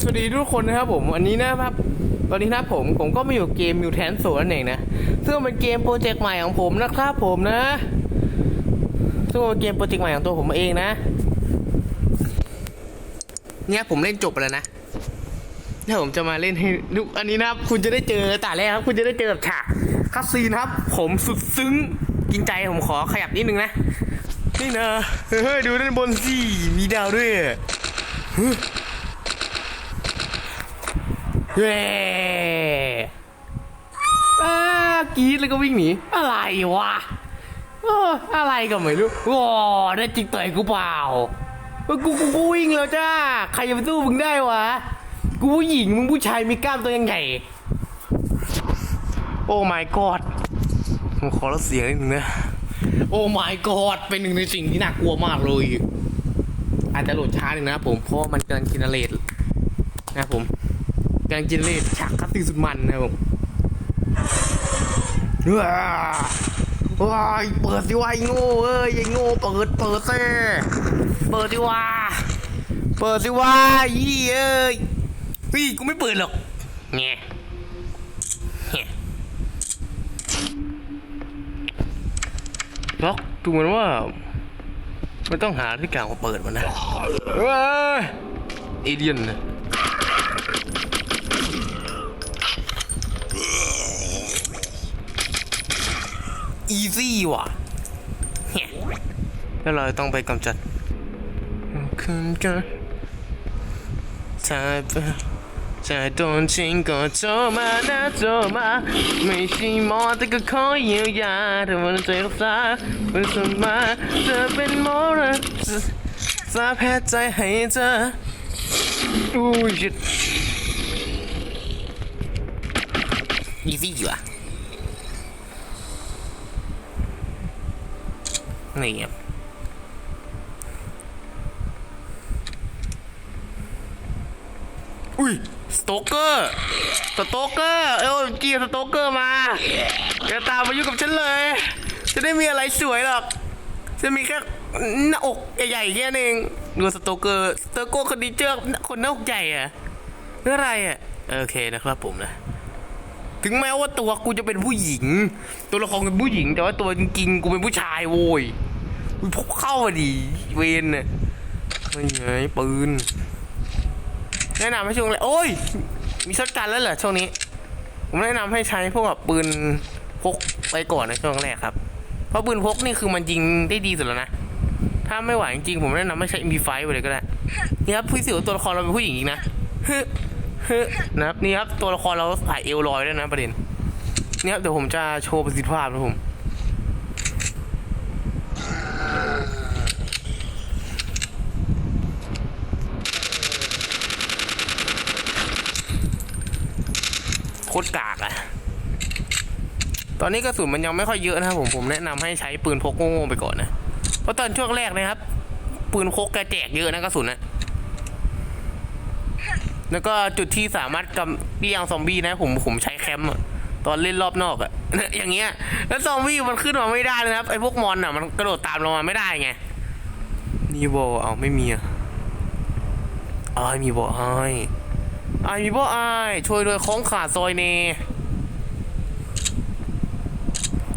สวัสดีทุกคนนะครับผมวันนี้นะครับ ตอนนี้นะผมผมก็มาอยู่เกมมิวแทนโซนนั่นเองนะซึ่งเป็นเกมโปรเจกต์ใหม่ของผมนะครับผมนะ ซึ่งเป็นเกมโปรเจกต์ใหม่ของตัวผมเองนะ เนี่ยผมเล่นจบแล้วนะถ้าผมจะมาเล่นให้ดูอันนี้นะครับ คุณจะได้เจอแต่แรกครับ คุณจะได้เจอแบบฉากคัสซีนครับ ผมสุดซึ้งกินใจผมขอขยับนิดนึงนะนี่นะเฮ้ยดูด้านบนสิมีดาวด้วย เย้อ้ากรีดแล้วก็วิ่งหนี อะไรวะเอออะไรก็ไม่รู้ว้าได้จริงต่อยกูเปล่ากูกูกูวิ่งแล้วจ้า ใครจะไปสู้มึงได้วะ กูผู้หญิงมึงผู้ชายมีกล้ามตัวยังไงโอ้ my god ผมขอรับเสียงนิดนึงนะ โอ้ my god เป็นหนึ่งในสิ่งที่น่ากลัวมากเลย อาจจะโหลดช้าหนึ่งนะผม เพราะมันกำลังกินเลตนะครับผม กำลังจินเลตฉากคัตติสุดมันนะครับผมว้าว้ายเปิดสิวะไอ้โง่เอ้ยไอ้โง่เปิดเปิดเซ่เปิดสิวะเปิดสิวะยี่เอ้ยพี่กูไม่เปิดหรอกแง่แง่ล็อกดูเหมือนว่าไม่ต้องหาที่กลางมาเปิดมันนะเว้ยเอเดียนนะ อีซี่ว่ะแล้วเราต้องไปกำจัดคืนกันถ้าจะโดนทิ้งก็โทรมานะโทรมาไม่ใช่หมอแต่ก็ขอเยียวยาถ้ามันใจรักษาเป็นสมาเธอเป็นหมอนะจะแพ้ใจให้เธออู้ยอีซี่ว่ะ นี่ครับอุ้ยสโตเกอร์สโตเกอร์เอ้ยจีสโตเกอร์มาอย่าตามมายุ่กับฉันเลย จะได้มีอะไรสวยหรอก จะมีแค่หน้าอกใหญ่ๆแค่นั้นเองดูสโตเกอร์สโตเกอร์คนนี้เจอคนหน้าอกใหญ่อะเรื่องอะไรอะโอเคนะครับผมนะถึงแม้ว่าตัวกูจะเป็นผู้หญิง ตัวละครเป็นผู้หญิง แต่ว่าตัวจริงๆกูเป็นผู้ชายโว้ย มึงพกเข้ามาดิเวนน่ะไม่ไงปืนแนะนำให้ช่วงแรกโอ้ย มีช็อตกันแล้วเหรอช่วงนี้ ผมแนะนำให้ใช้พวกแบบปืนพกไปก่อนในช่วงแรกครับ เพราะปืนพกนี่คือมันยิงได้ดีสุดแล้วนะ ถ้าไม่ไหวจริงๆผมแนะนำให้ใช้ MP5 ไปเลยก็ได้ นี่ครับพี่สิวตัวละครเราเป็นผู้หญิงอีกนะฮึฮึนะครับนี่ครับตัวละครเราถ่ายเอวลอยด้วยนะประเด็นนี่ครับเดี๋ยวผมจะโชว์ประสิทธิภาพนะผม คตรกากอะตอนนี้กระสุนมันยังไม่ค่อยเยอะนะครับผมผมแนะนำให้ใช้ปืนพกโง่ๆไปก่อนนะเพราะตอนช่วงแรกนะครับ ปืนพกแกแจกเยอะนะกระสุนนะแล้วก็จุดที่สามารถกำเบี้ยงซอมบี้นะ ผมผมใช้แคมป์ตอนเล่นรอบนอกอะอย่างเงี้ย แล้วซอมบี้มันขึ้นมาไม่ได้เลยนะครับไอ้พวกมอนอะมันกระโดดตามเรามาไม่ได้ไงนี่โบเอาไม่มีอะอ้ายมีโบอ้าย ไอมีบ่อายช่วยด้วยของขาดซอยเน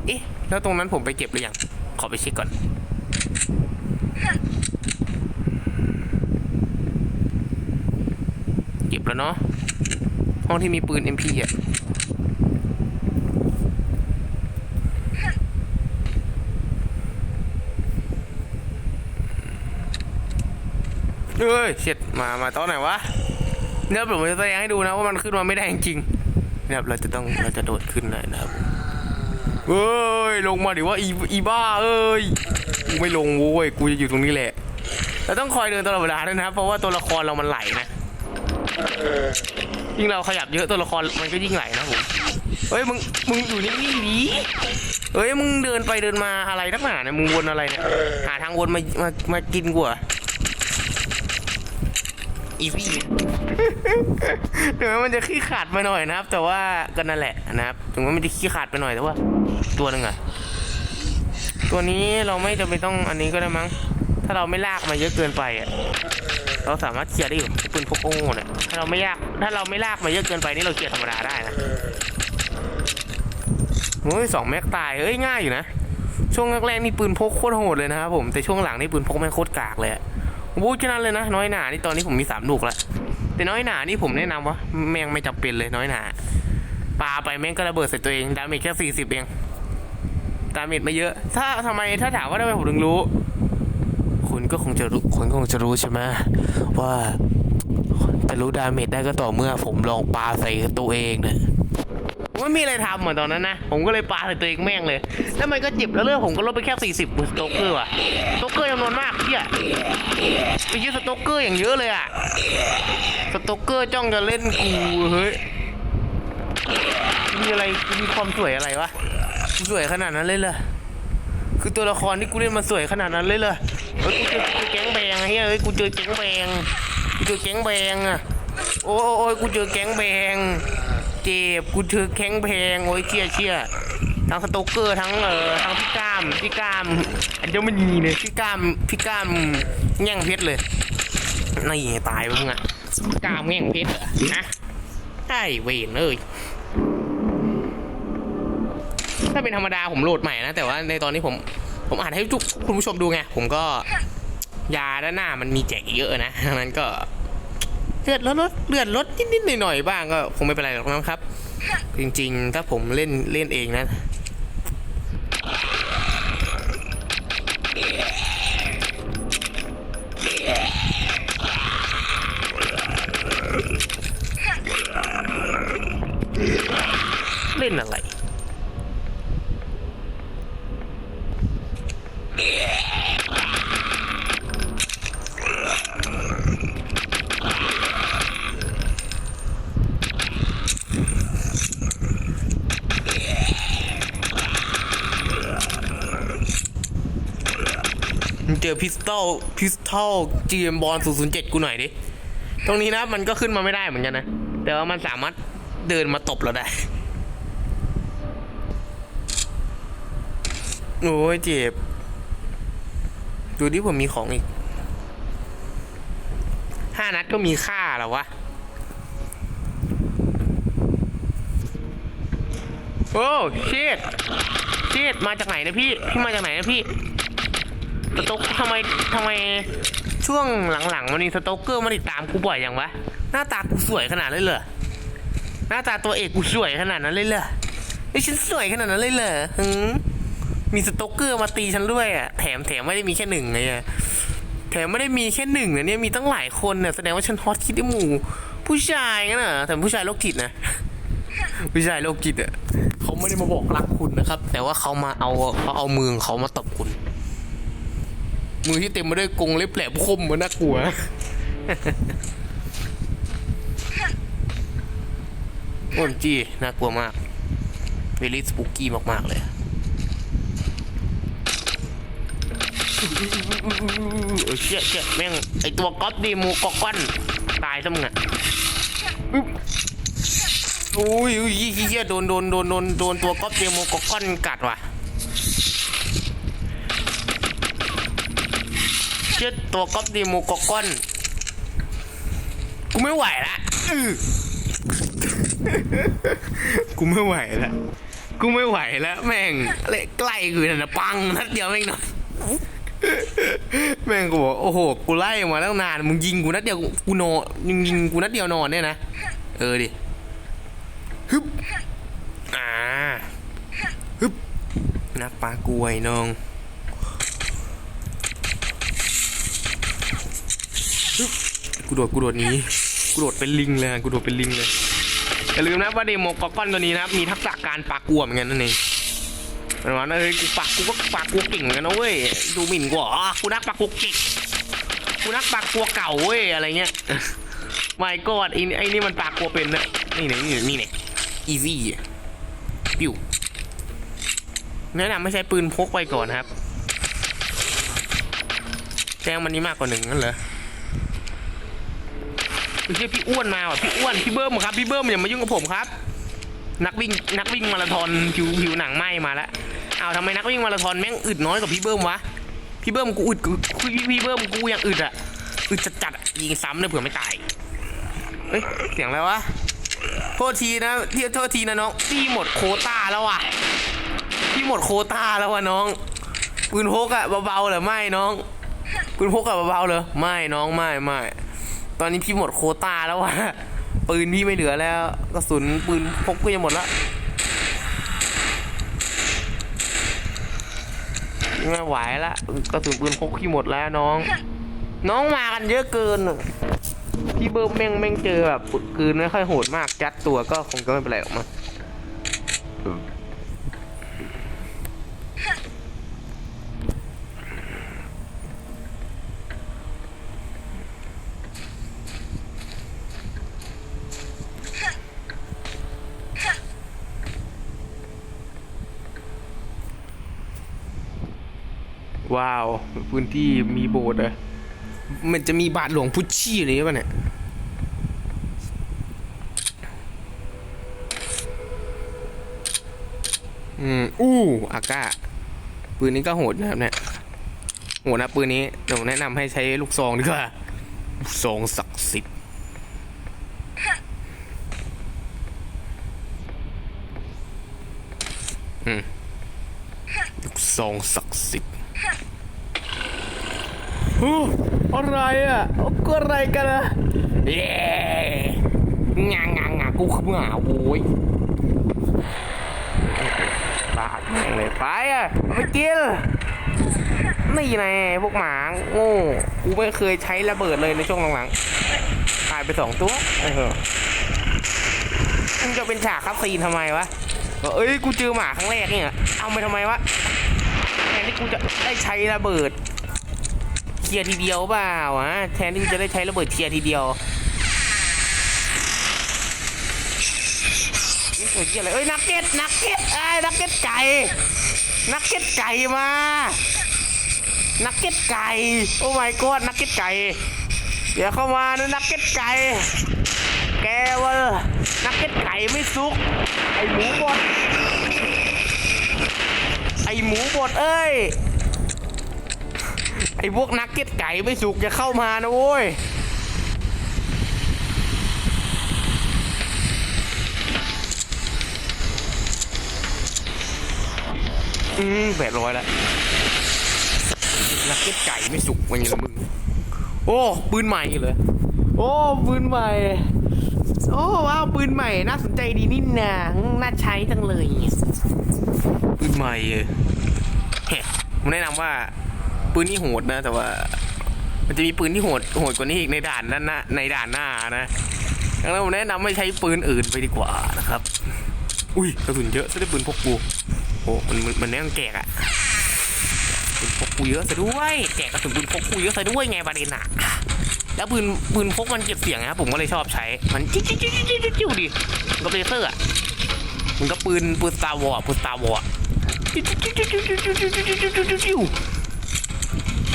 เอ๊ะ แล้วตรงนั้นผมไปเก็บหรือยัง ขอไปเช็คก่อนเก็บแล้วเนาะห้องที่มีปืน MP อะเฮ้ยเช็ดมา มาตอนไหนวะ เนี่ยผมจะแสดงให้ดูนะว่ามันขึ้นมาไม่ได้จริงๆนะครับเราจะต้องเราจะโดดขึ้นเลยนะครับเอ้ยลงมาดิว่าอีอีบ้าเอ้ยกูไม่ลงโว้ยกูจะอยู่ตรงนี้แหละเราต้องคอยเดินตลอดเวลาด้วยนะครับ เพราะว่าตัวละครเรามันไหลนะยิ่งเราขยับเยอะตัวละครมันก็ยิ่งไหลนะผมเฮ้ยมึงมึงอยู่นิ่งๆดิเฮ้ยมึงเดินไปเดินมาอะไรนักหนาเนี่ยมึงวนอะไรเนี่ยหาทางวนมามามากินกูเหร อีพี่ถึงแม้มันจะขี้ขาดไปหน่อยนะครับ แต่ว่าก็นั่นแหละนะครับถึงแม้มันจะขี้ขาดไปหน่อยแต่ว่า ตัวหนึ่งอะตัวนี้เราไม่จำเป็นต้องอันนี้ก็ได้มั้ง ถ้าเราไม่ลากมาเยอะเกินไปอะเราสามารถเคลียร์ได้อยู่ปืนพกโง่เนี่ยถ้าเราไม่ยาก ถ้าเราไม่ลากมาเยอะเกินไปนี่เราเคลียร์ธรรมดาได้นะโอ้ยสองแม็กตายเอ้ยง่ายอยู่นะช่วงแรกๆนี่ปืนพกโคตรโหดเลยนะครับผมแต่ช่วงหลังนี่ปืนพกแม่งโคตรกากเลยอะ ผมพูดแค่นั้นเลยนะ น้อยหนานี่ตอนนี้ผมมีสามลูกแล้วแต่น้อยหนานี่ผมแนะนำว่าแม่งไม่จำเป็นเลยน้อยหนาปาไปแม่งก็ระเบิดใส่ตัวเองดาเมจแค่สี่สิบเองดาเมจไม่เยอะ ถ้าทำไมถ้าถามว่าทำไมผมถึงรู้ คุณก็คงจะรู้คุณก็คงจะรู้ใช่ไหมว่าจะรู้ดาเมจได้ก็ต่อเมื่อผมลองปาใส่ตัวเองเนี่ย ไม่มีอะไรทำเหมือนตอนนั้นนะ ผมก็เลยปาใส่ตัวเองแม่งเลย แล้วมันก็เจ็บแล้วเลือดผมก็ลดไปแค่สี่สิบสโตกเกอร์ว่ะสโตกเกอร์จำนวนมากเที่ยไปยืดสโตกเกอร์อย่างเยอะเลยอะสโตกเกอร์จ้องจะเล่นกูเฮ้ยมีอะไรมีความสวยอะไรวะสวยขนาดนั้นเลยเหรอคือตัวละครที่กูเล่นมันสวยขนาดนั้นเลยเหรอเฮ้ยกูเจอแก๊งแบงไอ้เฮ้ยเฮ้ยกูเจอแก๊งแบงกูเจอแก๊งแบงอะโอ้ยโอ้ยกูเจอแก๊งแบง เจ็บกูเจอแก๊งแบงโอ้ยเชี่ยเชี่ยทั้งสโตกเกอร์ทั้งเอ่อทั้งพี่กล้ามพี่กล้ามอันเดียวมันมีเลยพี่กล้ามพี่กล้ามแง่งเพชรเลยนี่ตายไปมึงอะกามแง่งเพชรเหรอนะไอ้เวนเอ้ยถ้าเป็นธรรมดาผมโหลดใหม่นะ แต่ว่าในตอนนี้ผมผมอ่านให้ทุกคุณผู้ชมดูไง ผมก็ยาด้านหน้ามันมีแจกเยอะนะดังนั้นก็ ลือดลดลดเลือดลดนิดๆหน่อยๆบ้างก็คงไม่เป็นไรหรอกนะครับ จริงๆ ถ้าผมเล่นเล่นเองนะเล่นอะไร มึงเจ อพิสตอลพิสตอลจีเอ็มบอล007กูหน่อยดิ ตรงนี้นะมันก็ขึ้นมาไม่ได้เหมือนกันนะ แต่ว่ามันสามารถเดินมาตบเราได้ โอ้ยเจ็บ ดูดิผมมีของอีกห้านัดก็มีค่าแล้ววะโอ้เชิดเชิดมาจากไหนนะพี่ พี่มาจากไหนนะพี่ สโต๊กทำไมทำไมช่วงหลังๆมันมีสโต๊กเกอร์มาติดตามกูบ่อยอย่างวะ หน้าตากูสวยขนาดนั้นเลยเหรอหน้าตาตัวเอกกูสวยขนาดนั้นเลยเหรอนี่ฉันสวยขนาดนั้นเลยเหรอหืมมีสโต๊กเกอร์มาตีฉันด้วยอะแถมแถมไม่ได้มีแค่หนึ่งเลยอะแถมไม่ได้มีแค่หนึ่งนะเนี่ยมีตั้งหลายคนเนี่ยแสดงว่าฉันฮอตคิดได้หมู่ ผู้ชายงั้นเหรอแต่ผู้ชายโรคจิตนะผู้ชายโรคจิตอะเขาไม่ได้มาบอกรักคุณนะครับ แต่ว่าเขามาเอาเขาเอามือของเขามาตบคุณ มือที่เต็มไปด้วยกรงเล็บแหลมคมเหมือนน่ากลัวโอ้ยจี้น่ากลัวมากเวลี่สปูกี้มาก ๆ เลยเออเชี่ยเชี่ยแม่ง ไอตัวก๊อตดีมูกอกก้อน ตายซะมึงอะอึ๊บโอ้ยอุ้ยเฮียโดนโดนโดนโดนโดนตัวก๊อตดโมกอกก้อนกัดว่ะ เชื่อตัวก๊อปดีโมกอกอนกูไม่ไหวละกูไม่ไหวละกูไม่ไหวแล้ว แม่งอะใกล้กูนั่นนะปังนัดเดียวแม่งนอนแม่งกูบอกโอ้โหกูไล่มาตั้งนานมึงยิงกูนัดเดียวกูนอนยิงยิงกูนัดเดียวนอนเนี่ยนะเออดิฮึบอ่าฮึบนักปลากล้วยน้อง กูโดดกูโดดนี้กูโดดเป็นลิงเลยกูโดดเป็นลิงเลยอย่าลืมนะว่าเดโมกอกอนตัวนี้นะครับมีทักษะการปากกลัวเหมือนกันนั่นเองหมายความว่าเอ้ยกูปากกูก็ปากกลัวเก่งเหมือนกันนะเว้ยดูหมิ่นกูเหรอกูนักปากกลัวเก่งกูนักปากกลัวเก่าเว้ยอะไรเงี้ยไม่กอดไอ้ไอ้นี่มันปากกลัวเป็นนะนี่เนี่ยนี่เนี่ยนี่เนี่ยอีซี่ปิ้วแนะนำไม่ใช้ปืนพกไปก่อนนะครับ แจ้งมันนี้มากกว่าหนึ่งนั่นเหรอ ไม่ใช่พี่อ้วนมาว่ะพี่อ้วนพี่เบิ้มครับพี่เบิ้มอย่ามายุ่งกับผมครับ นักวิ่งนักวิ่งมาราธอนผิวผิวหนังไหมมาแล้วเอาทำไมนักวิ่งมาราธอนแม่งอึดน้อยกว่าพี่เบิ้มวะพี่เบิ้มกูอึดกูพี่พี่เบิ้มกูยังอึดอะอึดจัดจัดๆยิงซ้ำเลยเผื่อไม่ตายเฮ้ยเสียงอะไรวะโทษทีนะที่โทษทีนะน้องพี่หมดโคต้าแล้วว่ะพี่หมดโคต้าแล้วว่ะน้องปืนพกอะเบาๆเหรอไม่น้องปืนพกอะเบาๆเหรอไม่น้องไม่ไม่ ตอนนี้พี่หมดโคต้าแล้ววะปืนพี่ไม่เหลือแล้วกระสุนปืนพกก็จะหมดละไม่ไหวละกระสุนปืนพกพี่หมดแล้วน้อง น้องมากันเยอะเกินพี่เบิร์มแม่งแม่งเจอแบบคืนไม่ค่อยโหดมากจัดตัวก็คงจะไม่เป็นไรหรอกมั้ง ว้าว พื้นที่มีโบสถ์เหรอะมันจะมีบาทหลวงพุชชี่อะไรป่ะเนี่ยอืมอู้อากาปืนนี้ก็โหดนะครับเนี่ยโหดนะปืนนี้เดี๋ยวแนะนำให้ใช้ลูกซองดีกว่าลูกซองศักดิ์สิทธิ์อืมลูกซองศักดิ์สิทธิ์ อ้อะไรอะก็อะไรกันอะเย้งางางากูขมือโว้ยปาดแม่งเลยไปอะเอาไปกินนี่ไงพวกหมาโง่กูไม่เคยใช้ระเบิดเลยในช่วงหลังๆตายไปสองตัวเออมึงจะเป็นฉากคับซีนทำไมวะเอ้ยกูเจอหมาครั้งแรกเนี่ยเอาไปทำไมวะแทนที่กูจะได้ใช้ระเบิด เทียร์ทีเดียวเปล่าวะแทนที่จะได้ใช้ระเบิดเคลียร์ทีเดียวนี่ตัวเหี้ยอะไรเอ้ยนักเก็ตนักเก็ตไอ้นักเก็ตไก่นักเก็ตไก่มา นักเก็ตไก่ โอ้ my god นักเก็ตไก่ เดี๋ยวเข้ามานะนักเก็ตไก่ แกวะนักเก็ตไก่ไม่สุก ไอหมูบด ไอหมูบดเอ้ย ไอพวกนักเก็ตไก่ไม่สุกอย่าเข้ามานะโว้ยอืมแปดร้อยแล้วนักเก็ตไก่ไม่สุกวันนี้ละมึง โอ้ปืนใหม่เลย โอ้ปืนใหม่ โอ้ว้าวปืนใหม่น่าสนใจดีนี่นาน่าใช้จังเลยปืนใหม่เออเฮ้ผมแนะนำว่า ปืนนี่โหดนะ แต่ว่า มันจะมีปืนที่โหดโหดกว่านี้อีกในด่านด้นน้าในด่านหน้านะดังนั้นผมแนะนำให้ใช้ปืนอื่นไปดีกว่านะครับ อุ้ยกระสุนเยอะจะด้วยปืนพกกูโอ้มันมันแน่งแกกอะปืนพกกูเยอะซะด้วยแจกกระสุนปืนพกกูเยอะซะด้วยไงประเด็นอะแล้วปืนปืนพกมันเก็บเสียงนะผมก็เลยชอบใช้ มันจิ๊วจิ๊วจิ๊วจิ๊วจิ๊วจิ๊ดิมันก็เลเซอร์อะมันก็ปืนปืนสตาร์วอร์ปืนสตาร์วอร์จิ๊วจิ๊วจิ๊วจิ๊วจิ๊วจิ๊วจิ๊ว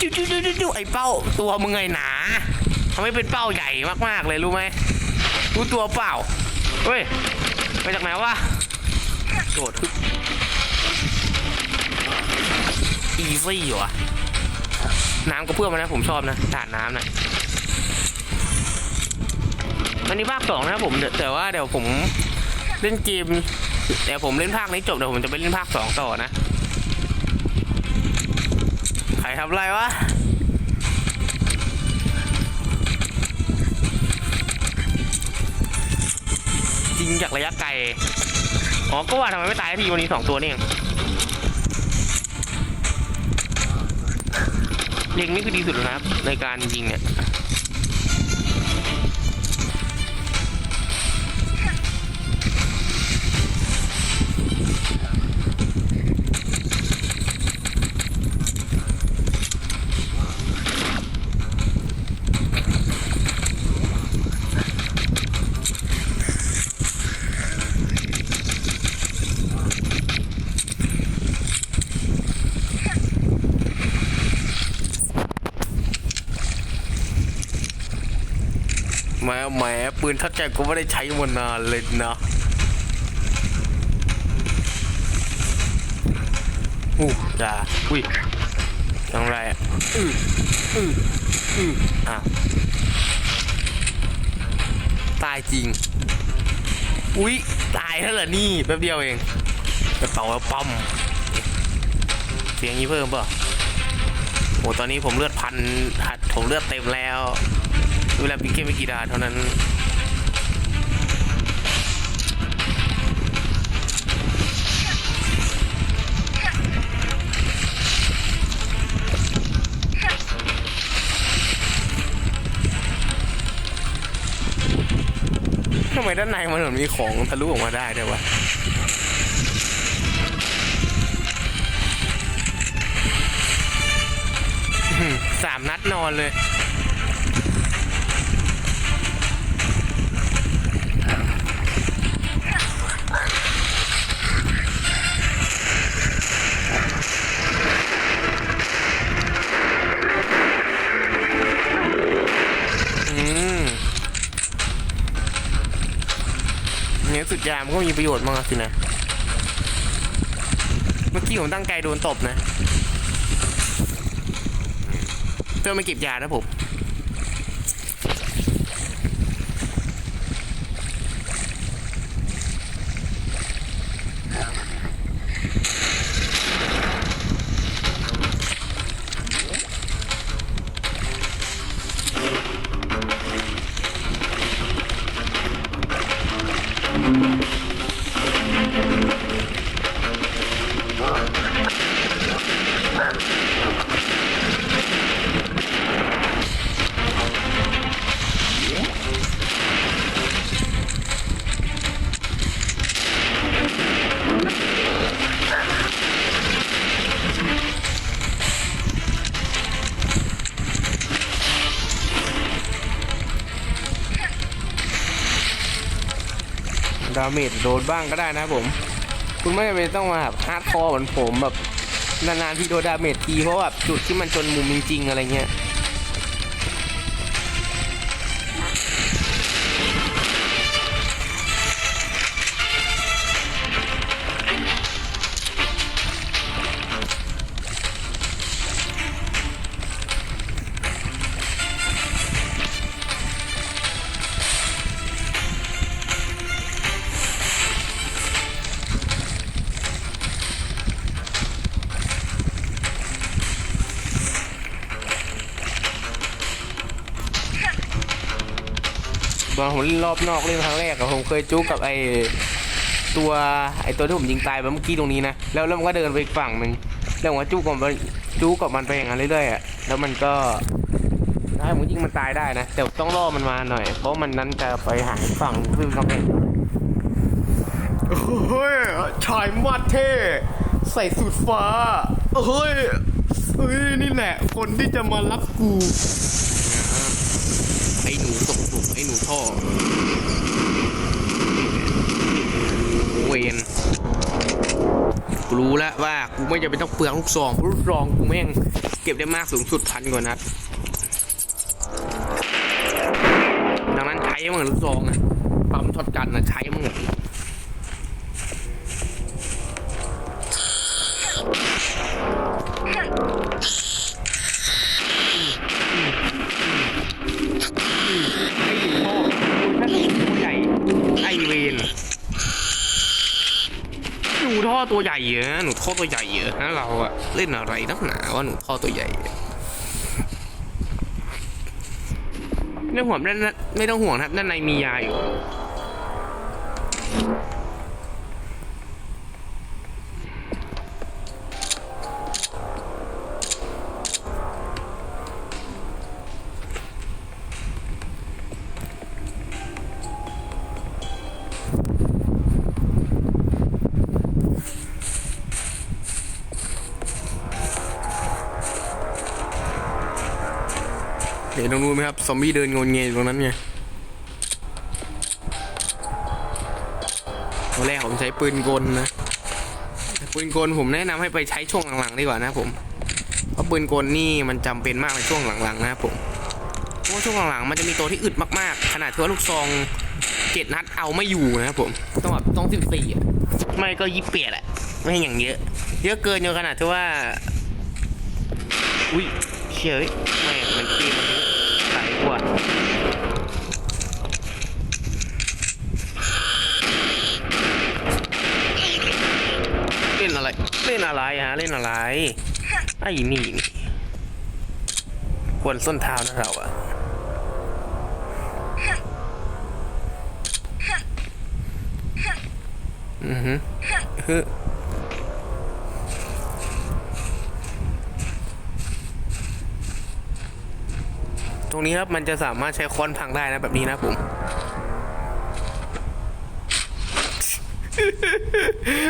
ไอ้เป้าตัวมึงไงหนาทำให้เป็นเป้าใหญ่มากๆเลยรู้ไหมรู้ตัวเปล่าเฮ้ยไปจากไหนวะโดดอีซี่อยู่อะน้ำก็เพื่อมานะผมชอบนะด่านน้ำนะอันนี้ภาคสองนะครับผมแต่ว่าเดี๋ยวผมเล่นเกมเดี๋ยวผมเล่นภาคนี้จบเดี๋ยวผมจะไปเล่นภาคสองต่อนะ ทำอะไรวะยิงจากระยะไกล อ๋อ ก็ว่าทำไมไม่ตายทีวันนี้สองตัวนี่เองเล็งนี่คือดีสุดแล้วนะครับ ในการยิงเนี่ย แหมแหมปืนทัดใจก็ไม่ได้ใช้มานานเลยนะอู้จ้าอุ้ยยังไรอะอืออืออืออ้าวตายจริง อุ๊ยตายแล้วเหรอนี่แป๊บเดียวเองกระเป๋าแล้วปั๊มเสียงนี้เพิ่มเปล่ะโอ้ตอนนี้ผมเลือดพันหัดผมเลือดเต็มแล้ว เวลาพิงเกมไม่กี่ดาเท่านั้นทำไมด้านในมันเหมือนมีของทะลุออกมาได้ด้วยวะสามนัดนอนเลย มันก็มีประโยชน์มากสินะ เมื่อกี้ผมตั้งใจโดนตบนะเพื่อมาเก็บยานะผมาเมจโดนบ้างก็ได้นะครับผม คุณไม่จำเป็นต้องมาแบบฮาร์ดคอร์เหมือนผมแบบนานๆที่โดนดาเมจทีเพราะแบบจุดที่มันจนมุมจริงๆอะไรเงี้ย อนผมเล่นรอบนอกเล่นครั้งแรกอะผมเคยจุกกับไอตัวไอตัวที่ผมยิงตายไปเมื่อกี้ตรงนี้นะแล้วแล้วมันก็เดินไปอีกฝั่งหนึ่งแล้วผมก็จุกกับมันจุกกับมันไปอย่างนั้นเรื่อยๆอะแล้วมันก็ได้ผมยิงมันตายได้นะแต่ต้องล่อมันมาหน่อย เพราะมันนั้นจะไปหาฝั่งซึ่งเขาเป็นเฮ้ยชายมาเท่ใส่สูทฟ้าเฮ้ยเฮ้ยนี่แหละ คนที่จะมารับกู ไอ้หนูตกปลุกไอ้หนู ท่อเวนกูรู้แล้วว่ากูไม่จะเป็นต้องเปลืองลูกซองเพราะลูกซองกูแม่งเก็บได้มากสูงสุดพันกว่านัดดังนั้นใช้มันลูกซองอะปั๊มช็อตกันนะใช้มัน ท่อตัวใหญ่เยอะหนูท่อตัวใหญ่เหรอฮะเราอะเล่นอะไรนักหนาว่าหนูท่อตัวใหญ่ไม่ต้องห่วงนั่นไม่ต้องห่วงครับด้านในมียาอยู่ ครับซอมบี้เดินงนเงยอยู่ตรงนั้นไงตอนแรกผมใช้ปืนกลนะปืนกลผมแนะนำให้ไปใช้ช่วงหลังๆดีกว่านะผมเพราะปืนกลนี่มันจำเป็นมากในช่วงหลังๆนะครับผมเพราะช่วงหลังๆมันจะมีตัวที่อึดมากๆ ขนาดที่ว่าลูกซองเจ็ดนัดเอาไม่อยู่นะครับผมต้องแบบต้องสิบสี่อะไม่ก็ยี่สิบเปียดอะไม่อย่างเยอะ เยอะเกินจนขนาดที่ว่า อุ้ยเฉยแม่มันตีมันเยอะ ว่ะเล่นอะไร เล่นอะไรฮะเล่นอะไร ไอ้นี่นี่ควรส้นเท้านะเราอะอือฮึ ตรงนี้ครับมันจะสามารถใช้ค้อนพังได้นะแบบนี้นะผม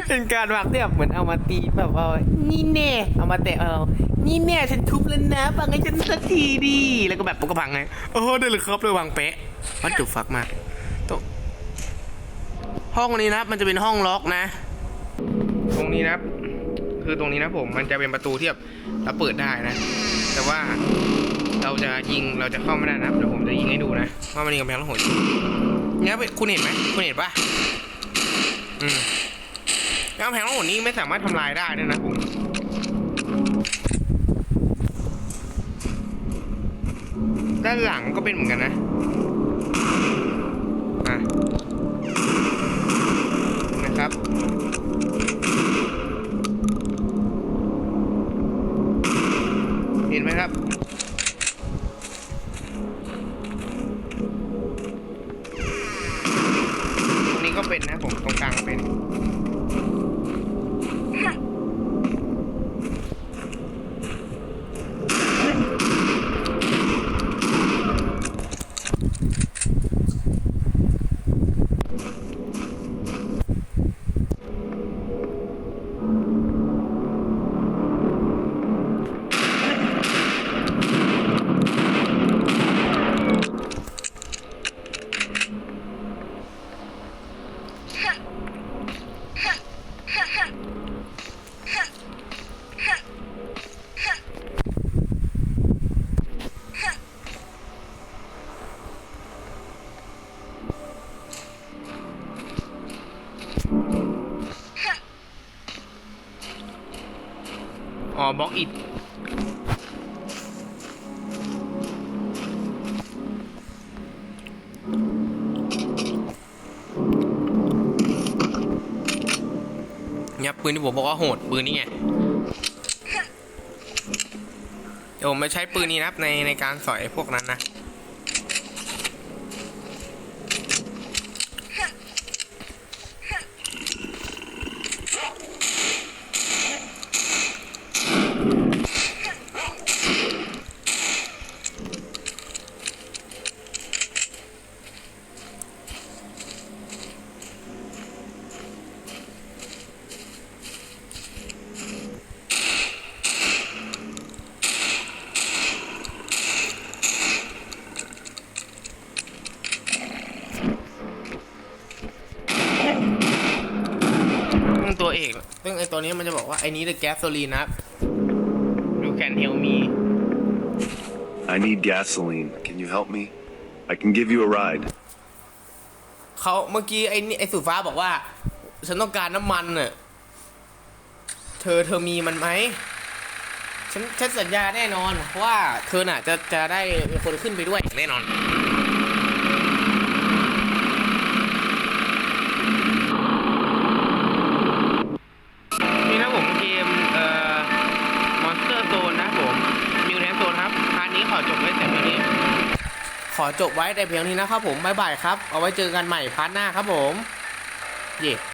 เป็นการวางที่แบบเหมือนเอามาตีแบบว่านี่แน่เอามาแตะเอานี่แน่ฉันทุบแล้วนะฟังให้ฉันสักทีดีแล้วก็แบบปุ๊กกระพังไงโอ้ได้เลยครับเลยวางเป๊ะวัดจุฟักมากตห้องนี้นะครับ มันจะเป็นห้องล็อกนะ ตรงนี้นะครับ คือตรงนี้นะผม มันจะเป็นประตูที่แบบเราเปิดได้นะ แต่ว่า จะยิงเราจะเข้าไม่ได้นะเดี๋ยวผมจะยิงให้ดูนะว่ามันมีกำแพงแล้วโหดเนี่ยคุณเห็นไหมคุณเห็นปะอืมกำแพงทั้งหมดนี้ไม่สามารถทำลายได้ด้วยนะผมด้านหลังก็เป็นเหมือนกันนะ บล็อกอิดเนี่ยปืนที่ผมบอกว่าโหดปืนนี้ไงเดี๋ยวผมไม่ใช้ปืนนี้นะครับในในการสอยพวกนั้นนะ เอก ซึ่งไอตัวนี้มันจะบอกว่าไอ้นี้ the gasoline นะครับ you can help me I need gasoline. Can you help me? I can give you a ride. เขาเมื่อกี้ไอ้นี่ไอ้สุฟ้าบอกว่า ฉันต้องการน้ำมันน่ะเธอเธอมีมันไหมฉันฉันสัญญาแน่นอนว่าเธอน่ะจะจะได้เป็นคนขึ้นไปด้วยแน่นอนนี่ ขอจบไว้แต่เพียงนี้นะครับผมบ๊ายบายครับ เอาไว้เจอกันใหม่พาร์ทหน้าครับผม เย่